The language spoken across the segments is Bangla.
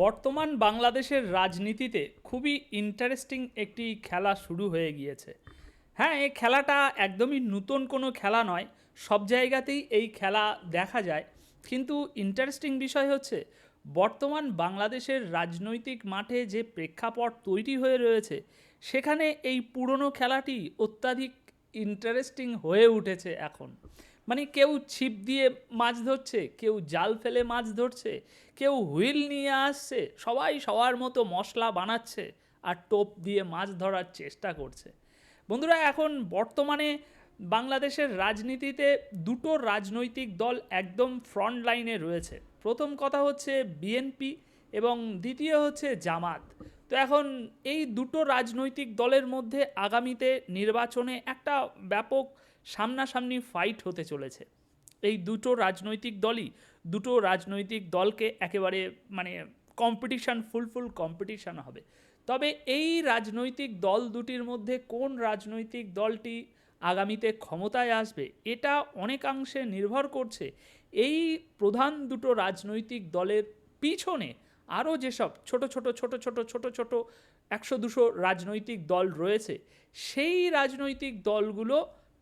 বর্তমান বাংলাদেশের রাজনীতিতে খুবই ইন্টারেস্টিং একটি খেলা শুরু হয়ে গিয়েছে। হ্যাঁ এই খেলাটা একদমই নতুন কোনো খেলা নয়, সব জায়গাতেই এই খেলা দেখা যায়। কিন্তু ইন্টারেস্টিং বিষয় হচ্ছে, বর্তমান বাংলাদেশের রাজনৈতিক মাঠে যে প্রেক্ষাপট তৈরি হয়ে রয়েছে, সেখানে এই পুরনো খেলাটি অত্যাধিক ইন্টারেস্টিং হয়ে উঠেছে এখন। মানে কেউ ছিপ দিয়ে মাছ ধরছে, কেউ জাল ফেলে মাছ ধরছে, কেউ হুইল নিয়ে আসছে, সবাই সবার মতো মশলা বানাচ্ছে আর টোপ দিয়ে মাছ ধরার চেষ্টা করছে। বন্ধুরা, এখন বর্তমানে বাংলাদেশের রাজনীতিতে দুটো রাজনৈতিক দল একদম ফ্রন্ট লাইনে রয়েছে। প্রথম কথা হচ্ছে বিএনপি এবং দ্বিতীয় হচ্ছে জামাত। তো এখন এই দুটো রাজনৈতিক দলের মধ্যে আগামীতে নির্বাচনে একটা ব্যাপক সামনাসামনি ফাইট হতে চলেছে। এই দুটো রাজনৈতিক দলই দুটো রাজনৈতিক দলকে একেবারে মানে কম্পিটিশান ফুলফুল ফুল কম্পিটিশান হবে। তবে এই রাজনৈতিক দল দুটির মধ্যে কোন রাজনৈতিক দলটি আগামীতে ক্ষমতায় আসবে, এটা অনেকাংশে নির্ভর করছে এই প্রধান দুটো রাজনৈতিক দলের পিছনে আরও যেসব ছোট ছোট ছোট ছোট ছোট ছোট একশো দুশো রাজনৈতিক দল রয়েছে, সেই রাজনৈতিক দলগুলো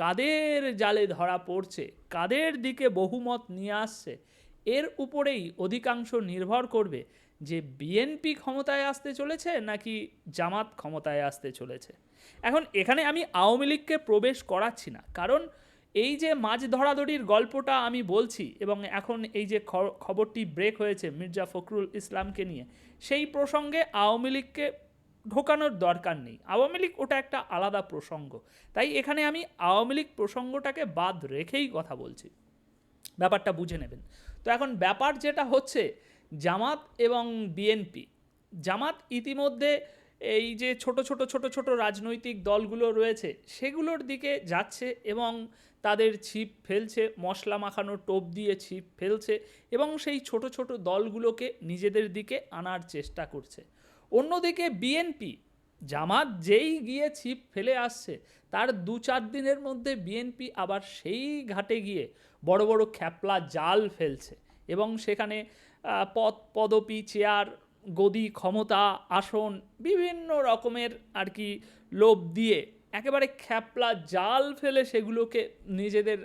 কাদের জালে ধরা পড়ছে, কাদের দিকে বহুমত নিয়ে আসছে, এর উপরেই অধিকাংশ নির্ভর করবে যে বিএনপি ক্ষমতায় আসতে চলেছে নাকি জামাত ক্ষমতায় আসতে চলেছে। এখন এখানে আমি আওয়ামী লীগকে প্রবেশ করাচ্ছি না, কারণ এই যে মাছ ধরাধরির গল্পটা আমি বলছি এবং এখন এই যে খবরটি ব্রেক হয়েছে মির্জা ফখরুল ইসলামকে নিয়ে, সেই প্রসঙ্গে আওয়ামী লীগকে ঢোকানোর দরকার নেই। আওয়ামী লীগ ওটা একটা আলাদা প্রসঙ্গ। তাই এখানে আমি আওয়ামী লীগ প্রসঙ্গটাকে বাদ রেখেই কথা বলছি। ব্যাপারটা বুঝে নেবেন। তো এখন ব্যাপার যেটা হচ্ছে, জামাত এবং বিএনপি। জামাত ইতিমধ্যে এই যে ছোট ছোট ছোট ছোট রাজনৈতিক দলগুলো রয়েছে, সেগুলোর দিকে যাচ্ছে এবং তাদের ছিপ ফেলছে, মশলা মাখানো টোপ দিয়ে ছিপ ফেলছে এবং সেই ছোট ছোট দলগুলোকে নিজেদের দিকে আনার চেষ্টা করছে। অন্যদিকে বিএনপি, জামাত যেই গিয়ে ছিপ ফেলে আসছে, তার দু চার দিনের মধ্যে বিএনপি আবার সেই ঘাটে গিয়ে বড় বড় খ্যাপলা জাল ফেলছে এবং সেখানে পদ, পদপি, চেয়ার, গদি, ক্ষমতা, আসন বিভিন্ন রকমের আর কি লোভ দিয়ে একেবারে খ্যাপলা জাল ফেলে সেগুলোকে নিজেদের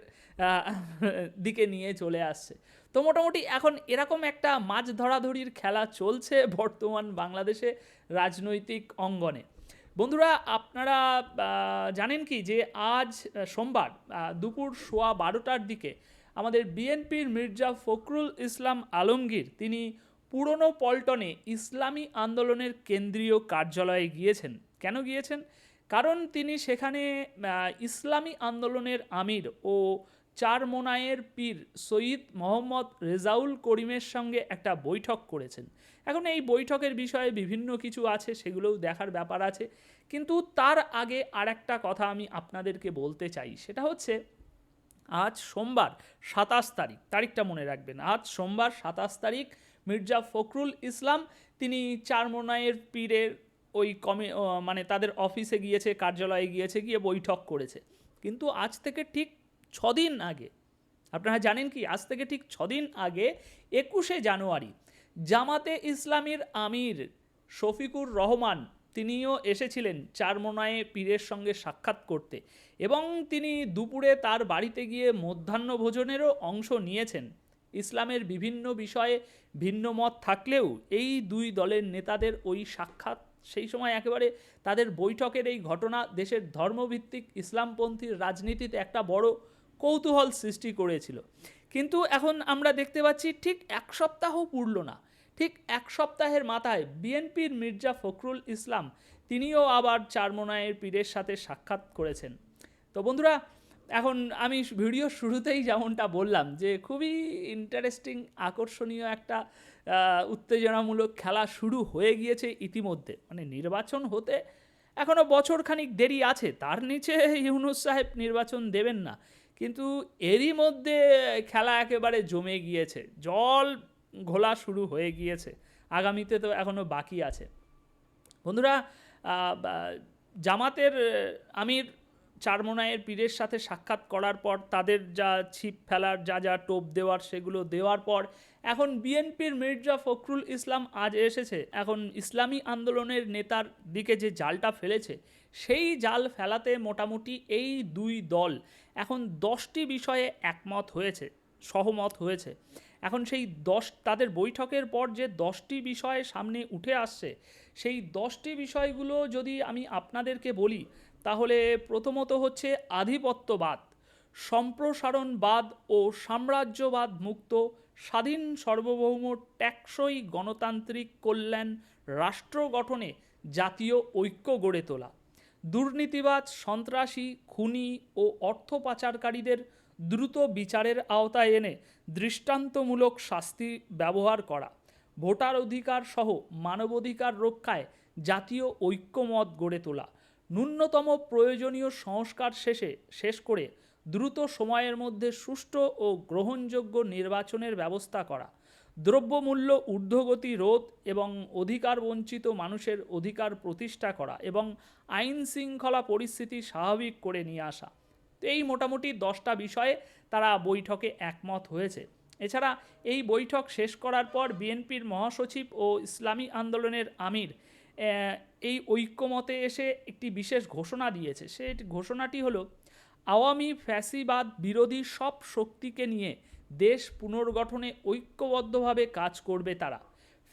দিকে নিয়ে চলে আসছে। তো মোটামুটি এখন এরকম একটা মাছ ধরাধরির খেলা চলছে বর্তমান বাংলাদেশে রাজনৈতিক অঙ্গনে। বন্ধুরা, আপনারা জানেন কি যে আজ সোমবার দুপুর সোয়া বারোটার দিকে আমাদের বিএনপির মির্জা ফখরুল ইসলাম আলমগীর তিনি পুরনো পল্টনে ইসলামী আন্দোলনের কেন্দ্রীয় কার্যালয়ে গিয়েছেন। কেন গিয়েছেন? কারণ তিনি সেখানে ইসলামী আন্দোলনের আমির ও চার মোনায়ের পীর সৈয়দ মোহাম্মদ রেজাউল করিমের সঙ্গে একটা বৈঠক করেছেন। এখন এই বৈঠকের বিষয়ে বিভিন্ন কিছু আছে, সেগুলোও দেখার ব্যাপার আছে। কিন্তু তার আগে আর একটা কথা আমি আপনাদেরকে বলতে চাই। সেটা হচ্ছে, আজ সোমবার সাতাশ তারিখ, তারিখটা মনে রাখবেন। আজ সোমবার সাতাশ তারিখ মির্জা ফখরুল ইসলাম, তিনি চারমোনাইয়ের পীরের ওই কমে মানে তাদের অফিসে গিয়েছে, কার্যালয়ে গিয়েছে, গিয়ে বৈঠক করেছে। কিন্তু আজ থেকে ঠিক ছদিন আগে। আপনারা জানেন কি, আজ থেকে ঠিক ছদিন আগে একুশে জানুয়ারি জামাতে ইসলামীর আমির শফিকুর রহমান তিনিও এসেছিলেন চারমোনায়ে পীরের সঙ্গে সাক্ষাৎ করতে এবং তিনি দুপুরে তার বাড়িতে গিয়ে মধ্যাহ্ন ভোজনেরও অংশ নিয়েছেন। ইসলামের বিভিন্ন বিষয়ে ভিন্ন মত থাকলেও এই দুই দলের নেতাদের ওই সাক্ষাৎ, সেই সময় একেবারে তাদের বৈঠকের এই ঘটনা দেশের ধর্মভিত্তিক ইসলামপন্থীর রাজনীতিতে একটা বড় কৌতূহল সৃষ্টি করেছিল। কিন্তু এখন আমরা দেখতে পাচ্ছি ঠিক এক সপ্তাহ পুরল না। ঠিক এক সপ্তাহের মাথায় বিএনপির মির্জা ফখরুল ইসলাম তিনিও আবার চারমোনায়ের পীরের সাথে সাক্ষাৎ করেছেন। তো বন্ধুরা, এখন আমি ভিডিও শুরুতেই যেমনটা বললাম যে খুবই ইন্টারেস্টিং আকর্ষণীয় একটা উত্তেজনামূলক খেলা শুরু হয়ে গিয়েছে ইতিমধ্যে। মানে নির্বাচন হতে এখনও বছরখানিক দেরি আছে। তার নিচে ইউনুস সাহেব নির্বাচন দেবেন না। কিন্তু এরই মধ্যে খেলা একেবারে জমে গিয়েছে। জল ঘোলা শুরু হয়ে গিয়েছে। আগামীতে তো এখনও বাকি আছে। বন্ধুরা জামাতের আমির চারমোনায়ের পীরের সাথে সাক্ষাৎ করার পর তাদের যা ছিপ ফেলার, যা যা টোপ দেওয়ার সেগুলো দেওয়ার পর এখন বিএনপির মির্জা ফখরুল ইসলাম আজ এসেছে। এখন ইসলামী আন্দোলনের নেতার দিকে যে জালটা ফেলেছে, সেই জাল ফেলাতে মোটামুটি এই দুই দল এখন দশটি বিষয়ে একমত হয়েছে, সহমত হয়েছে। এখন সেই দশ, তাদের বৈঠকের পর যে দশটি বিষয় সামনে উঠে আসছে সেই দশটি বিষয়গুলো যদি আমি আপনাদেরকে বলি, তাহলে প্রথমত হচ্ছে আধিপত্যবাদ, সম্প্রসারণবাদ ও সাম্রাজ্যবাদ মুক্ত, স্বাধীন সার্বভৌম ট্যাক্সই গণতান্ত্রিক কল্যাণ রাষ্ট্র গঠনে জাতীয় ঐক্য গড়ে তোলা দুর্নীতিবাজ সন্ত্রাসী, খুনি ও অর্থ পাচারকারীদের দ্রুত বিচারের আওতায় এনে দৃষ্টান্তমূলক শাস্তি ব্যবহার করা। ভোটার অধিকার সহ মানবাধিকার রক্ষায় জাতীয় ঐক্যমত গড়ে তোলা। ন্যূনতম প্রয়োজনীয় সংস্কার শেষে শেষ করে দ্রুত সময়ের মধ্যে সুষ্ঠু ও গ্রহণযোগ্য নির্বাচনের ব্যবস্থা করা। দ্রব্যমূল্য ঊর্ধ্বগতি রোধ এবং অধিকার বঞ্চিত মানুষের অধিকার প্রতিষ্ঠা করা এবং আইন শৃঙ্খলা পরিস্থিতি স্বাভাবিক করে নিয়ে আসা। এই মোটামুটি দশটা বিষয়ে তারা বৈঠকে একমত হয়েছে। এছাড়া এই বৈঠক শেষ করার পর বিএনপির মহাসচিব ও ইসলামী আন্দোলনের আমির এই ঐক্যমতে এসে একটি বিশেষ ঘোষণা দিয়েছে। সে ঘোষণাটি হলো, আওয়ামী ফ্যাসিবাদ বিরোধী সব শক্তিকে নিয়ে দেশ পুনর্গঠনে ঐক্যবদ্ধভাবে কাজ করবে তারা।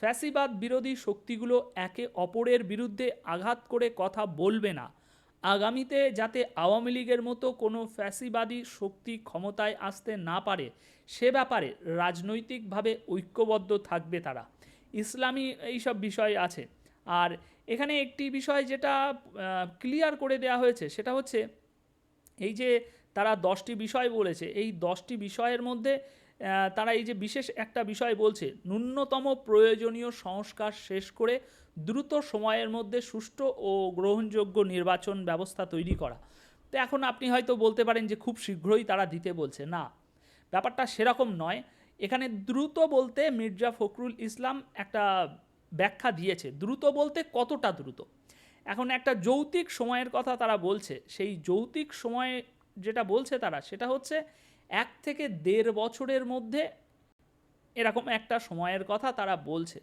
ফ্যাসিবাদ বিরোধী শক্তিগুলো একে অপরের বিরুদ্ধে আঘাত করে কথা বলবে না। আগামীতে যাতে আওয়ামী লীগের মতো কোনো ফ্যাসিবাদী শক্তি ক্ষমতায় আসতে না পারে সে ব্যাপারে রাজনৈতিকভাবে ঐক্যবদ্ধ থাকবে তারা। ইসলামী এইসব বিষয় আছে। আর এখানে একটি বিষয় যেটা ক্লিয়ার করে দেওয়া হয়েছে, সেটা হচ্ছে এই যে তারা দশটি বিষয় বলেছে, এই দশটি বিষয়ের মধ্যে তারা এই যে বিশেষ একটা বিষয় বলছে, ন্যূনতম প্রয়োজনীয় সংস্কার শেষ করে দ্রুত সময়ের মধ্যে সুষ্ঠু ও গ্রহণযোগ্য নির্বাচন ব্যবস্থা তৈরি করা। তো এখন আপনি হয়তো বলতে পারেন যে খুব শীঘ্রই তারা দিতে বলছে। না ব্যাপারটা সেরকম নয়। এখানে দ্রুত বলতে মির্জা ফখরুল ইসলাম একটা ব্যাখ্যা দিয়েছে। দ্রুত বলতে কতটা দ্রুত? এখন একটা যৌতিক সময়ের কথা তারা বলছে। সেই যৌতিক সময়ে যেটা বলছে তারা, সেটা হচ্ছে এক থেকে দেড় বছরের মধ্যে এরকম একটা সময়ের কথা তারা বলছে।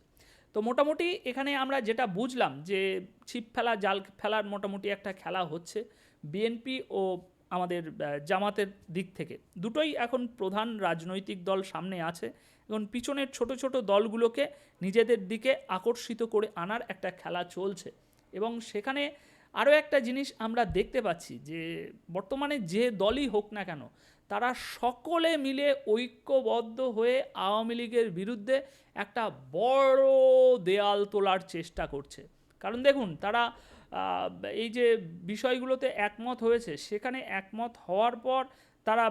তো মোটামুটি এখানে আমরা যেটা বুঝলাম যে ছিপ ফেলা, জাল ফেলার মোটামুটি একটা খেলা হচ্ছে। বিএনপি ও আমাদের জামাতের দিক থেকে। দুটোই এখন প্রধান রাজনৈতিক দল সামনে আছে এবং পিছনের ছোট ছোট দলগুলোকে নিজেদের দিকে আকর্ষিত করে আনার একটা খেলা চলছে। এবং সেখানে আরও একটা জিনিস আমরা দেখতে পাচ্ছি যে, বর্তমানে যে দলই হোক না কেন, তারা সকলে মিলে ঐক্যবদ্ধ হয়ে আওয়ামী লীগের বিরুদ্ধে একটা বড় দেয়াল তোলার চেষ্টা করছে। কারণ দেখুন, তারা এই যে বিষয়গুলোতে একমত হয়েছে, সেখানে একমত হওয়ার পর তারা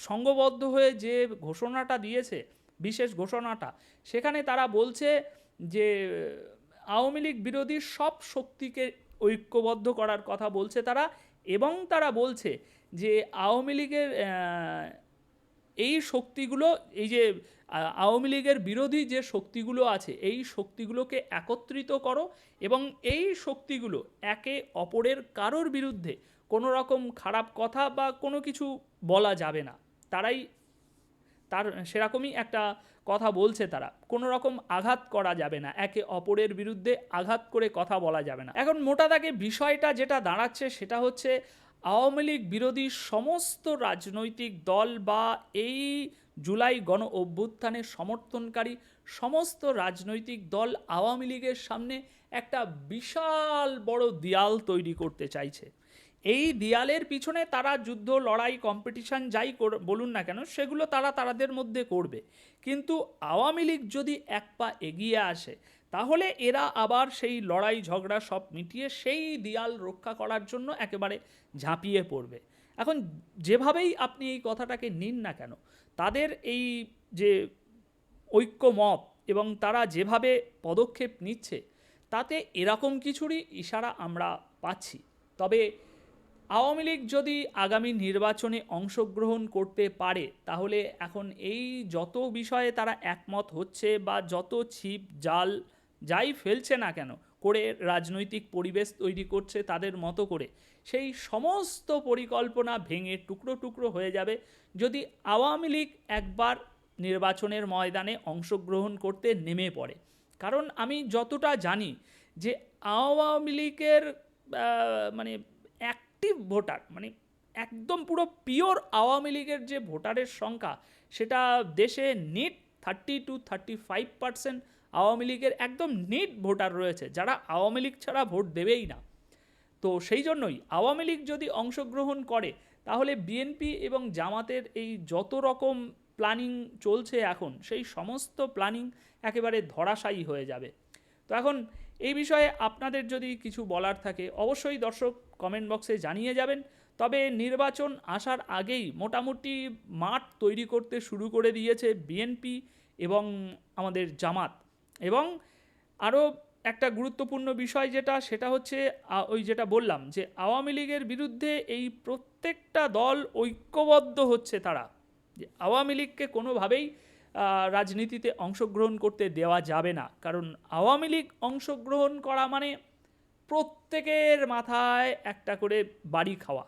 সঙ্গবদ্ধ হয়ে যে ঘোষণাটা দিয়েছে, বিশেষ ঘোষণাটা, সেখানে তারা বলছে যে, আওয়ামী লীগ বিরোধী সব শক্তিকে ঐক্যবদ্ধ করার কথা বলছে তারা এবং তারা বলছে যে, আওয়ামী লীগের এই শক্তিগুলো, এই যে আওয়ামী লীগের বিরোধী যে শক্তিগুলো আছে, এই শক্তিগুলোকে একত্রিত করো এবং এই শক্তিগুলো একে অপরের কারোর বিরুদ্ধে কোনো রকম খারাপ কথা বা কোনো কিছু বলা যাবে না। তারাই তার সেরকমই একটা কথা বলছে তারা। কোনো রকম আঘাত করা যাবে না, একে অপরের বিরুদ্ধে আঘাত করে কথা বলা যাবে না। এখন মোটা দাগে বিষয়টা যেটা দাঁড়াচ্ছে সেটা হচ্ছে, আওয়ামী লীগ বিরোধী সমস্ত রাজনৈতিক দল বা এই জুলাই গণ অভ্যুত্থানের সমর্থনকারী সমস্ত রাজনৈতিক দল আওয়ামী লীগের সামনে একটা বিশাল বড় দেয়াল তৈরি করতে চাইছে। এই দেয়ালের পিছনে তারা যুদ্ধ, লড়াই কম্পিটিশন যাই বলুন না কেন, সেগুলো তারা তাদের মধ্যে করবে। কিন্তু আওয়ামী লীগ যদি এক পা এগিয়ে আসে, তাহলে এরা আবার সেই লড়াই, ঝগড়া সব মিটিয়ে সেই দেয়াল রক্ষা করার জন্য একেবারে ঝাঁপিয়ে পড়বে। এখন যেভাবেই আপনি এই কথাটাকে নিন না কেন তাদের এই যে ঐক্যমত এবং তারা যেভাবে পদক্ষেপ নিচ্ছে, তাতে এরকম কিছুরই ইশারা আমরা পাচ্ছি। তবে আওয়ামী লীগ যদি আগামী নির্বাচনে অংশগ্রহণ করতে পারে, তাহলে এখন এই যত বিষয়ে তারা একমত হচ্ছে বা যত ছিপ, জাল, যাই ফেলছে না কেন করে রাজনৈতিক পরিবেশ তৈরি করছে তাদের মতো করে, সেই সমস্ত পরিকল্পনা ভেঙে টুকরো টুকরো হয়ে যাবে। যদি আওয়ামী লীগ একবার নির্বাচনের ময়দানে অংশগ্রহণ করতে নেমে পড়ে, কারণ আমি যতটা জানি যে আওয়ামী লীগের মানে অ্যাক্টিভ ভোটার মানে একদম পুরো পিওর আওয়ামী লীগের যে ভোটারের সংখ্যা, সেটা দেশে net thirty two thirty five percent Awami লীগের একদম নিট ভোটার রয়েছে, যারা আওয়ামী লীগ ছাড়া ভোট দেবেই না। তো সেই জন্যই আওয়ামী লীগ যদি অংশগ্রহণ করে, তাহলে বিএনপি এবং জামাতের এই যত রকম প্ল্যানিং চলছে এখন, সেই সমস্ত প্ল্যানিং একেবারে ধরাশায়ী হয়ে যাবে। তো এখন এই বিষয়ে আপনাদের যদি কিছু বলার থাকে, অবশ্যই দর্শক কমেন্ট বক্সে জানিয়ে যাবেন। তবে নির্বাচন আসার আগেই মোটামুটি মাঠ তৈরি করতে শুরু করে দিয়েছে বিএনপি এবং আমাদের জামাত। এবং আরও একটা গুরুত্বপূর্ণ বিষয় যেটা, সেটা হচ্ছে ওই যেটা বললাম যে, আওয়ামী লীগের বিরুদ্ধে এই প্রত্যেকটা দল ঐক্যবদ্ধ হচ্ছে তারা। যে, আওয়ামী লীগকে কোনোভাবেই রাজনীতিতে অংশগ্রহণ করতে দেওয়া যাবে না। কারণ আওয়ামী লীগ অংশগ্রহণ করা মানে প্রত্যেকের মাথায় একটা করে বাড়ি খাওয়া।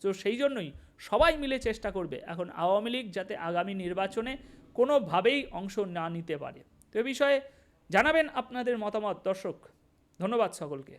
তো সেই জন্যই সবাই মিলে চেষ্টা করবে। এখন আওয়ামী লীগ যাতে আগামী নির্বাচনে কোনোভাবেই অংশ না নিতে পারে। তো এ বিষয়ে জানাবেন আপনাদের মতামত দর্শক। ধন্যবাদ সকলকে।